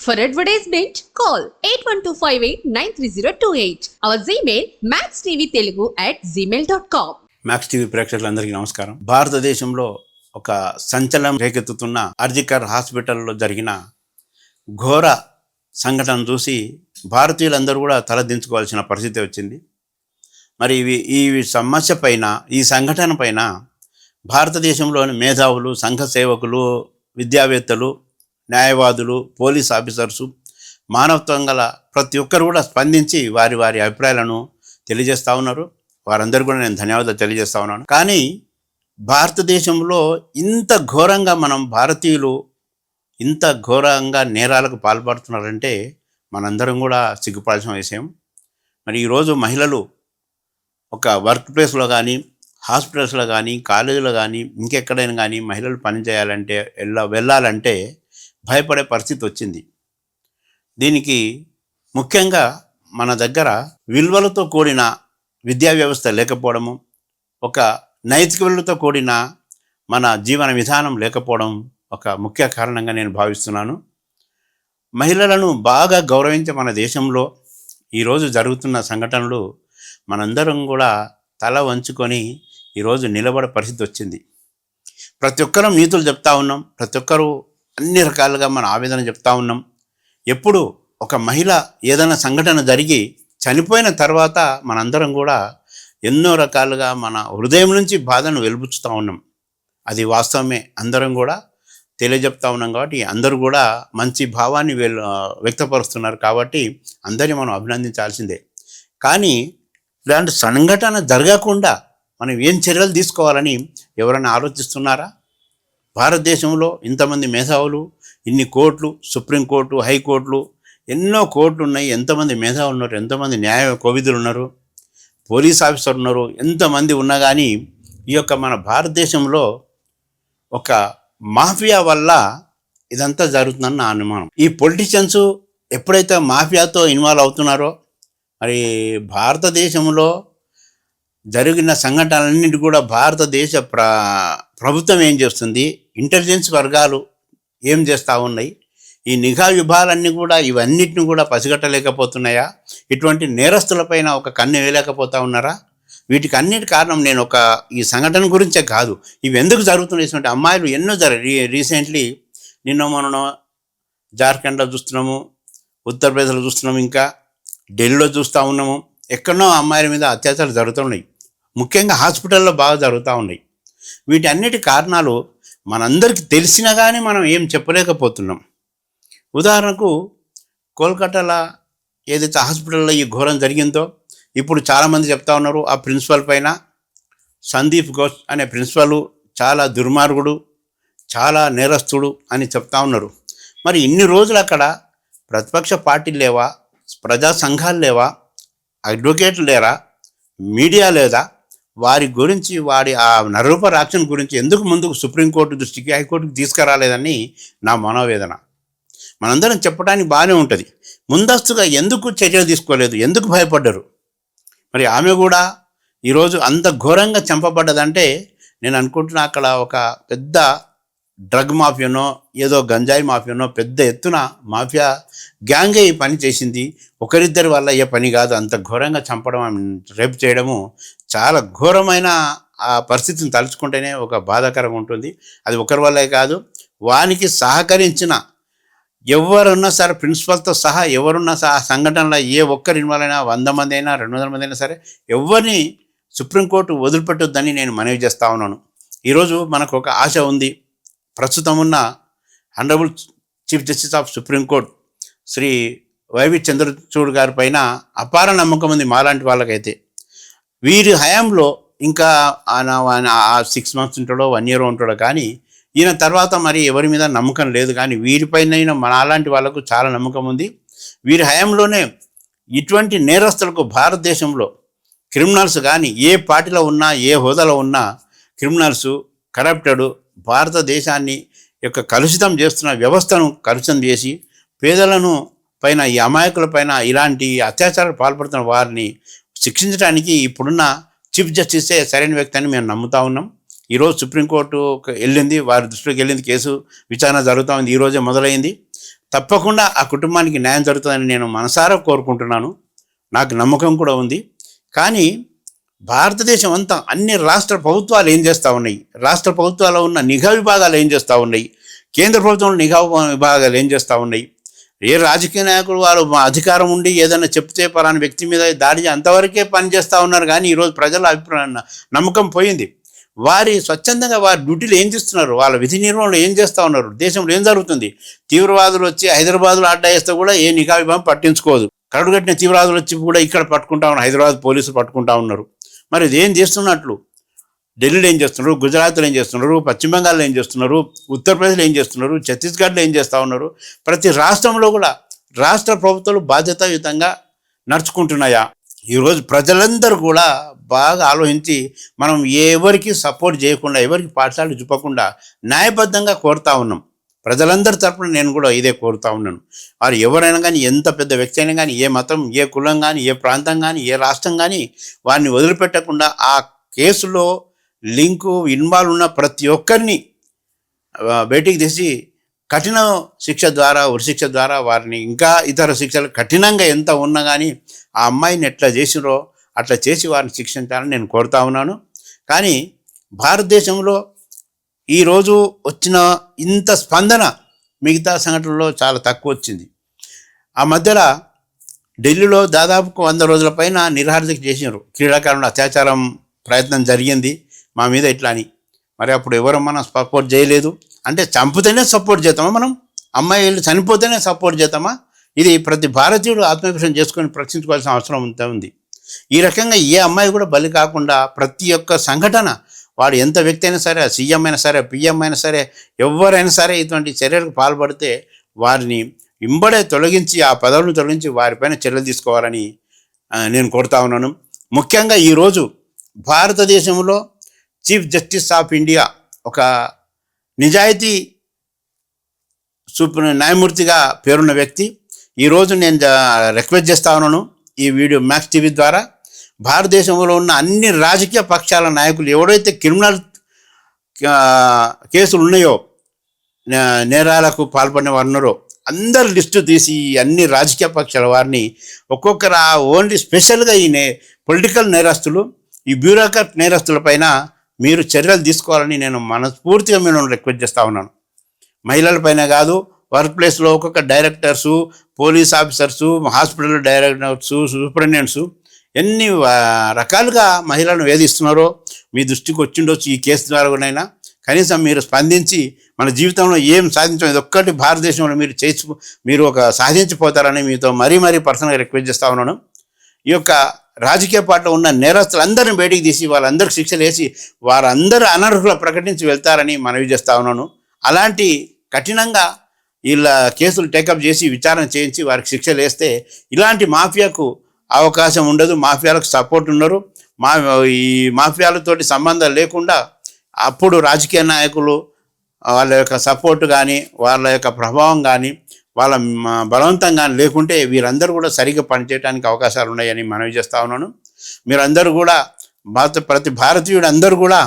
For advertisement, call 8125893028. Our Gmail, maxtvtelugu at gmail.com. Max TV ప్రేక్షకులందరికీ నమస్కారం భారతదేశంలో ఒక సంచలనం రేకెత్తుతున్న అర్జికర్ హాస్పిటల్లో జరిగిన ఘోర సంఘటన చూసి భారతీయులందరూ కూడా తలదించుకోవాల్సిన పరిస్థితి వచ్చింది మరి ఇవి ఈ సమస్య పైన ఈ సంఘటన పైన భారతదేశంలోని మేధావులు సంఘ సేవకులు విద్యావేత్తలు న్యాయవాదులు పోలీస్ ఆఫీసర్సు మానవత్వం గల ప్రతి ఒక్కరు కూడా స్పందించి వారి వారి అభిప్రాయాలను తెలియజేస్తూ ఉన్నారు. వారందరూ కూడా నేను ధన్యవాదాలు తెలియజేస్తూ ఉన్నాను. కానీ భారతదేశంలో ఇంత ఘోరంగా మనం భారతీయులు ఇంత ఘోరంగా నేరాలకు పాల్పడుతున్నారంటే మనందరం కూడా సిగ్గుపడాల్సిన విషయం. మరి ఈరోజు మహిళలు ఒక వర్క్ ప్లేస్లో కానీ హాస్పిటల్స్లో కానీ కాలేజీలో కానీ ఇంకెక్కడైనా కానీ మహిళలు పనిచేయాలంటే వెళ్ళ వెళ్ళాలంటే భయపడే పరిస్థితి వచ్చింది. దీనికి ముఖ్యంగా మన దగ్గర విలువలతో కూడిన విద్యా వ్యవస్థ లేకపోవడము ఒక నైతిక విలువలతో కూడిన మన జీవన విధానం లేకపోవడం ఒక ముఖ్య కారణంగా నేను భావిస్తున్నాను. మహిళలను బాగా గౌరవించే మన దేశంలో ఈరోజు జరుగుతున్న సంఘటనలు మనందరం కూడా తల వంచుకొని ఈరోజు నిలబడే పరిస్థితి వచ్చింది. ప్రతి ఒక్కరం నీతులు చెప్తా ఉన్నాం. ప్రతి ఒక్కరూ అన్ని రకాలుగా మన ఆవేదన చెప్తా ఉన్నాం. ఎప్పుడు ఒక మహిళ ఏదైనా సంఘటన జరిగి చనిపోయిన తర్వాత మనందరం కూడా ఎన్నో రకాలుగా మన హృదయం నుంచి బాధను వెలుబుచ్చుతూ ఉన్నాం. అది వాస్తవమే. అందరం కూడా తెలియజెప్తా ఉన్నాం కాబట్టి అందరూ కూడా మంచి భావాన్ని వెలు వ్యక్తపరుస్తున్నారు కాబట్టి అందరినీ మనం అభినందించాల్సిందే. కానీ ఇలాంటి సంఘటన జరగకుండా మనం ఏం చర్యలు తీసుకోవాలని ఎవరైనా ఆలోచిస్తున్నారా? భారతదేశంలో ఇంతమంది మేధావులు ఇన్ని కోర్టులు సుప్రీంకోర్టు హైకోర్టులు ఎన్నో కోర్టులు ఉన్నాయి. ఎంతమంది మేధావులు ఉన్నారు? ఎంతమంది న్యాయ కోవిదులు ఉన్నారు? పోలీస్ ఆఫీసర్ ఉన్నారు? ఎంతమంది ఉన్నా కానీ ఈ యొక్క మన భారతదేశంలో ఒక మాఫియా వల్ల ఇదంతా జరుగుతుందని నా అనుమానం. ఈ పొలిటీషియన్స్ ఎప్పుడైతే మాఫియాతో ఇన్వాల్వ్ అవుతున్నారో మరి భారతదేశంలో జరిగిన సంఘటనలన్నింటి కూడా భారతదేశ ప్ర ప్రభుత్వం ఏం చేస్తుంది? ఇంటెలిజెన్స్ వర్గాలు ఏం చేస్తూ ఉన్నాయి? ఈ నిఘా విభాలన్నీ కూడా ఇవన్నిటిని కూడా పసిగట్టలేకపోతున్నాయా? ఇటువంటి నేరస్తులపైన ఒక కన్ను వేయలేకపోతా ఉన్నారా? వీటికి అన్నిటి కారణం నేను ఒక ఈ సంఘటన గురించే కాదు. ఇవి ఎందుకు జరుగుతున్నాయి? అమ్మాయిలు ఎన్నో జర రీసెంట్లీ నిన్న మొన్న జార్ఖండ్లో చూస్తున్నాము ఉత్తరప్రదేశ్లో చూస్తున్నాము ఇంకా ఢిల్లీలో చూస్తూ ఉన్నాము. ఎక్కడనో అమ్మాయిల మీద అత్యాచారాలు జరుగుతున్నాయి. ముఖ్యంగా హాస్పిటల్లో బాగా జరుగుతూ ఉన్నాయి. వీటన్నిటి కారణాలు మనందరికీ తెలిసినా కానీ మనం ఏం చెప్పలేకపోతున్నాం. ఉదాహరణకు కోల్కతాలో ఏదైతే హాస్పిటల్లో ఈ ఘోరం జరిగిందో ఇప్పుడు చాలామంది చెప్తా ఉన్నారు ఆ ప్రిన్సిపల్ పైన సందీప్ ఘోష్ అనే ప్రిన్సిపల్ చాలా దుర్మార్గుడు చాలా నేరస్తుడు అని చెప్తా ఉన్నారు. మరి ఇన్ని రోజులు అక్కడ ప్రతిపక్ష పార్టీలు లేవా? ప్రజా సంఘాలు లేవా? అడ్వకేట్లు లేరా? మీడియా లేదా? వారి గురించి వాడి ఆ నరూప రాక్షని గురించి ఎందుకు ముందుకు సుప్రీంకోర్టు దృష్టికి హైకోర్టుకి తీసుకురాలేదని నా మనోవేదన. మనందరం చెప్పడానికి బాగానే ఉంటుంది. ముందస్తుగా ఎందుకు చర్యలు తీసుకోలేదు? ఎందుకు భయపడ్డరు? మరి ఆమె కూడా ఈరోజు అంత ఘోరంగా చంపబడ్డదంటే నేను అనుకుంటున్నా అక్కడ ఒక పెద్ద డ్రగ్ మాఫియానో ఏదో గంజాయి మాఫియానో పెద్ద ఎత్తున మాఫియా గ్యాంగే ఈ పని చేసింది. ఒకరిద్దరి వల్ల ఏ పని కాదు. అంత ఘోరంగా చంపడం రేపు చేయడము చాలా ఘోరమైన ఆ పరిస్థితిని తలుచుకుంటేనే ఒక బాధాకరంగా ఉంటుంది. అది ఒకరి వల్లే కాదు. వానికి సహకరించిన ఎవరున్నా సరే ప్రిన్సిపల్తో సహా ఎవరున్నా సహా ఆ సంఘటనలో ఏ ఒక్కరు ఇన్వాల్వ్ అయినా వంద మంది అయినా రెండు వందల మంది అయినా సరే ఎవరిని సుప్రీంకోర్టు వదిలిపెట్టొద్దని నేను మనవి చేస్తా ఉన్నాను. ఈరోజు మనకు ఒక ఆశ ఉంది. ప్రస్తుతం ఉన్న honourable chief justice of supreme court Shri YV Chandrachud గారి పైన అపార నమ్మకం ఉంది మాలాంటి వాళ్ళకైతే. వీరి హయాంలో ఇంకా ఆ సిక్స్ మంత్స్ ఉంటాడో వన్ ఇయర్ ఉంటాడో కానీ ఈయన తర్వాత మరి ఎవరి మీద నమ్మకం లేదు కానీ వీరిపైన మన అలాంటి వాళ్ళకు చాలా నమ్మకం ఉంది. వీరి హయాంలోనే ఇటువంటి నేరస్తులకు భారతదేశంలో క్రిమినల్స్ కానీ ఏ పార్టీలో ఉన్నా ఏ హోదాలో ఉన్నా క్రిమినల్స్ కరప్టెడ్ భారతదేశాన్ని యొక్క కలుషితం చేస్తున్న వ్యవస్థను కలుషితం చేసి పేదలను పైన ఈ అమాయకుల పైన ఇలాంటి అత్యాచారాలు పాల్పడుతున్న వారిని శిక్షించడానికి ఇప్పుడున్న చీఫ్ జస్టిసే సరైన వ్యక్తి అని మేము నమ్ముతా ఉన్నాం. ఈరోజు సుప్రీంకోర్టు వెళ్ళింది వారి దృష్టికి వెళ్ళింది కేసు విచారణ జరుగుతూ ఉంది ఈరోజే మొదలైంది. తప్పకుండా ఆ కుటుంబానికి న్యాయం జరుగుతుందని నేను మనసారా కోరుకుంటున్నాను. నాకు నమ్మకం కూడా ఉంది. కానీ భారతదేశం అంతా అన్ని రాష్ట్ర ప్రభుత్వాలు ఏం చేస్తూ ఉన్నాయి? రాష్ట్ర ప్రభుత్వాల్లో ఉన్న నిఘా విభాగాలు ఏం చేస్తూ ఉన్నాయి? కేంద్ర ప్రభుత్వంలో నిఘా విభాగాలు ఏం చేస్తూ ఉన్నాయి? ఏ రాజకీయ నాయకులు వారు మా అధికారం ఉండి ఏదైనా చెప్తే పలానా వ్యక్తి మీద దాడి అంతవరకే పనిచేస్తూ ఉన్నారు. కానీ ఈరోజు ప్రజల అభిప్రాయం నమ్మకం పోయింది. వారి స్వచ్ఛందంగా వారి డ్యూటీలు ఏం చేస్తున్నారు? వాళ్ళ విధి నిర్వహణలో ఏం చేస్తూ ఉన్నారు? దేశంలో ఏం జరుగుతుంది? తీవ్రవాదులు వచ్చి హైదరాబాద్లో అడ్డా వేస్తే కూడా ఏ నిఘా విభాగం పట్టించుకోదు. కడుగట్టిన తీవ్రవాదులు వచ్చి కూడా ఇక్కడ పట్టుకుంటా ఉన్నారు. హైదరాబాద్ పోలీసులు పట్టుకుంటా ఉన్నారు. మరి ఇదేం చేస్తున్నట్లు? ఢిల్లీలో ఏం చేస్తున్నారు? గుజరాత్లో ఏం చేస్తున్నారు? పశ్చిమ బెంగాల్లో ఏం చేస్తున్నారు? ఉత్తరప్రదేశ్లో ఏం చేస్తున్నారు? ఛత్తీస్గఢ్లో ఏం చేస్తూ ఉన్నారు? ప్రతి రాష్ట్రంలో కూడా రాష్ట్ర ప్రభుత్వాలు బాధ్యతాయుతంగా నడుచుకుంటున్నాయా? ఈరోజు ప్రజలందరూ కూడా బాగా ఆలోచించి మనం ఎవరికి సపోర్ట్ చేయకుండా ఎవరికి పాఠశాలలు చూపకుండా న్యాయబద్ధంగా కోరుతా ఉన్నాం. ప్రజలందరి తరపున నేను కూడా ఇదే కోరుతా ఉన్నాను. వారు ఎవరైనా కానీ ఎంత పెద్ద వ్యక్తి అయినా కానీ ఏ మతం ఏ కులం కానీ ఏ ప్రాంతం కానీ ఏ రాష్ట్రం కానీ వారిని వదిలిపెట్టకుండా ఆ కేసులో లింకు ఇన్వాల్వ్ ఉన్న ప్రతి ఒక్కరిని బయటికి తీసి కఠిన శిక్ష ద్వారా ఉరిశిక్ష ద్వారా వారిని ఇంకా ఇతర శిక్షలు కఠినంగా ఎంత ఉన్నా కానీ ఆ అమ్మాయిని ఎట్లా చేసిరో అట్లా చేసి వారిని శిక్షించాలని నేను కోరుతా ఉన్నాను. కానీ భారతదేశంలో ఈరోజు వచ్చిన ఇంత స్పందన మిగతా సంఘటనలో చాలా తక్కువ వచ్చింది. ఆ మధ్యలో ఢిల్లీలో దాదాపు వంద రోజుల పైన నిర్హారదీక్ష చేసినారు. క్రీడాకారుల అత్యాచారం ప్రయత్నం జరిగింది. మా మీద ఇట్లా అని మరి అప్పుడు ఎవరు మనం సపోర్ట్ చేయలేదు. అంటే చంపితేనే సపోర్ట్ చేద్దామా మనం? అమ్మాయిలు చనిపోతేనే సపోర్ట్ చేద్దామా? ఇది ప్రతి భారతీయుడు ఆత్మవిశ్వాసం చేసుకొని ప్రశ్నించుకోవాల్సిన అవసరం ఉంది. ఈ రకంగా ఏ అమ్మాయి కూడా బలి కాకుండా ప్రతి ఒక్క సంఘటన వాడు ఎంత వ్యక్తి అయినా సరే సీఎం అయినా సరే పిఎం అయినా సరే ఎవరైనా సరే ఇటువంటి చర్యలకు పాల్పడితే వారిని ఇంబడే తొలగించి ఆ పదవులను తొలగించి వారిపైన చర్యలు తీసుకోవాలని నేను కోరుతా ఉన్నాను. ముఖ్యంగా ఈరోజు భారతదేశంలో చీఫ్ జస్టిస్ ఆఫ్ ఇండియా ఒక నిజాయితీ సూపర్ న్యాయమూర్తిగా పేరున్న వ్యక్తి. ఈరోజు నేను రిక్వెస్ట్ చేస్తా ఉన్నాను ఈ వీడియో మ్యాక్స్ టీవీ ద్వారా. భారతదేశంలో ఉన్న అన్ని రాజకీయ పక్షాల నాయకులు ఎవడైతే క్రిమినల్ కేసులు ఉన్నాయో నే- నేరాలకు పాల్పడిన వారున్నారో అందరు లిస్టు తీసి ఈ అన్ని రాజకీయ పక్షాల వారిని ఒక్కొక్కరు ఆ ఓన్లీ స్పెషల్గా ఈ నే పొలిటికల్ నేరస్తులు ఈ బ్యూరోక్రాట్ నేరస్తులపైన మీరు చర్యలు తీసుకోవాలని నేను మనస్ఫూర్తిగా నేను రిక్వెస్ట్ చేస్తూ ఉన్నాను. మహిళలపైన కాదు వర్క్ ప్లేస్లో ఒక్కొక్క directors police officers hospital directors superintendents ఎన్ని రకాలుగా మహిళలను వేధిస్తున్నారో మీ దృష్టికి వచ్చిండొచ్చు ఈ కేసు ద్వారానైనా కనీసం మీరు స్పందించి మన జీవితంలో ఏం సాధించడం ఇది ఒక్కటి భారతదేశంలో మీరు చేసి మీరు ఒక సాధించిపోతారని మీతో మరీ మరీ పర్సనల్గా రిక్వెస్ట్ చేస్తా ఉన్నాను. ఈ యొక్క రాజకీయ పార్టీలో ఉన్న నేరస్తులందరిని బయటికి తీసి వాళ్ళందరికి శిక్షలు వేసి వారందరూ అనర్హులు ప్రకటించి వెళ్తారని మనవి చేస్తా ఉన్నాను. అలాంటి కఠినంగా వీళ్ళ కేసులు టేకప్ చేసి విచారణ చేయించి వారికి శిక్షలు వేస్తే ఇలాంటి మాఫియాకు అవకాశం ఉండదు. మాఫియాలకు సపోర్ట్ ఉన్నారు మా ఈ మాఫియాలతోటి సంబంధం లేకుండా అప్పుడు రాజకీయ నాయకులు వాళ్ళ యొక్క సపోర్ట్ కానీ వాళ్ళ యొక్క ప్రభావం కానీ వాళ్ళ బలవంతం కానీ లేకుంటే వీరందరూ కూడా సరిగ్గా పనిచేయడానికి అవకాశాలు ఉన్నాయని మనవి చేస్తా ఉన్నాను. మీరందరూ కూడా భారత ప్రతి భారతీయుడు అందరూ కూడా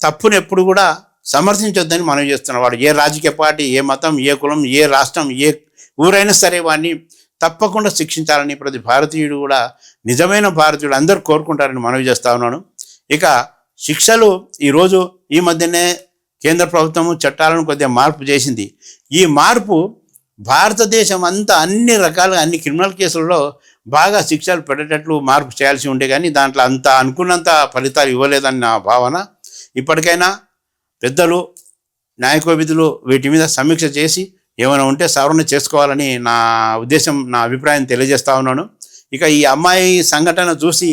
తప్పును ఎప్పుడు కూడా సమర్థించొద్దని మనవి చేస్తున్నాం వాడు. ఏ రాజకీయ పార్టీ ఏ మతం ఏ కులం ఏ రాష్ట్రం ఏ ఊరైనా సరే వాడిని తప్పకుండా శిక్షించాలని ప్రతి భారతీయుడు కూడా నిజమైన భారతీయుడు అందరూ కోరుకుంటారని మనవి చేస్తా ఉన్నాను. ఇక శిక్షలు ఈరోజు ఈ మధ్యనే కేంద్ర ప్రభుత్వము చట్టాలను కొద్దిగా మార్పు చేసింది. ఈ మార్పు భారతదేశం అంతా అన్ని రకాలుగా అన్ని క్రిమినల్ కేసుల్లో బాగా శిక్షలు పెట్టేటట్లు మార్పు చేయాల్సి ఉండే కానీ దాంట్లో అంత అనుకున్నంత ఫలితాలు ఇవ్వలేదని నా భావన. ఇప్పటికైనా పెద్దలు న్యాయకోవిధులు వీటి మీద సమీక్ష చేసి ఏమైనా ఉంటే సవరణ చేసుకోవాలని నా ఉద్దేశం నా అభిప్రాయం తెలియజేస్తా ఉన్నాను. ఇక ఈ అమ్మాయి సంఘటన చూసి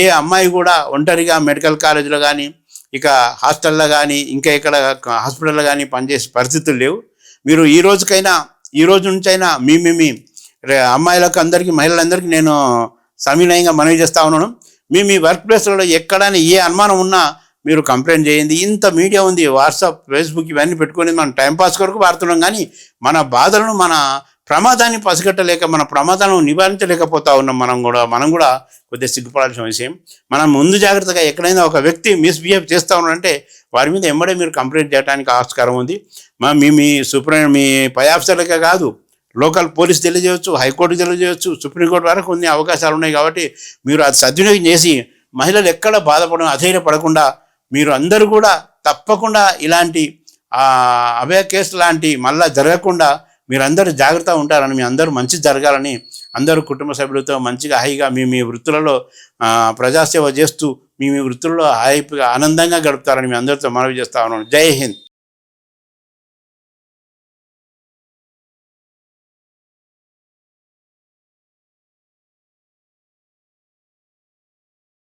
ఏ అమ్మాయి కూడా ఒంటరిగా మెడికల్ కాలేజీలో కానీ ఇక హాస్టల్లో కానీ ఇంకా ఇక్కడ హాస్పిటల్లో కానీ పనిచేసే పరిస్థితులు లేవు. మీరు ఈ రోజుకైనా ఈ రోజు నుంచైనా మీ మీ మీ అమ్మాయిలకు అందరికీ మహిళలందరికీ నేను సమీనయంగా మనవి చేస్తా ఉన్నాను. మీ మీ వర్క్ ప్లేస్లలో ఎక్కడైనా ఏ అనుమానం ఉన్నా మీరు కంప్లైంట్ చేయండి. ఇంత మీడియా ఉంది వాట్సాప్ ఫేస్బుక్ ఇవన్నీ పెట్టుకొని మనం టైంపాస్ కొరకు వాడుతున్నాం. కానీ మన బాధలను మన ప్రమాదాన్ని పసిగట్టలేక మన ప్రమాదాలను నివారించలేకపోతా ఉన్నాం మనం కూడా. మనం కూడా కొద్దిగా సిగ్గుపడాల్సిన విషయం. మనం ముందు జాగ్రత్తగా ఎక్కడైనా ఒక వ్యక్తి మిస్బిహేవ్ చేస్తూ ఉన్నారంటే వారి మీద ఎంబడే మీరు కంప్లైంట్ చేయడానికి ఆస్కారం ఉంది. మా మీ మీ సుప్రీం మీ పై ఆఫీసర్లకే కాదు లోకల్ పోలీస్ తెలియజేయవచ్చు హైకోర్టు తెలియజేయవచ్చు సుప్రీంకోర్టు వరకు కొన్ని అవకాశాలు ఉన్నాయి కాబట్టి మీరు అది సద్వినియోగం చేసి మహిళలు ఎక్కడ బాధపడడం అధైర్యపడకుండా మీరు అందరూ కూడా తప్పకుండా ఇలాంటి అభయ కేసు లాంటి మళ్ళా జరగకుండా మీరందరూ జాగ్రత్తగా ఉంటారని మీ అందరూ మంచి జరగాలని అందరూ కుటుంబ సభ్యులతో మంచిగా హాయిగా మీ మీ వృత్తులలో ప్రజాసేవ చేస్తూ మీ మీ వృత్తుల్లో హాయిగా ఆనందంగా గడుపుతారని మీ అందరితో మనవి చేస్తా ఉన్నాను. జై హింద్.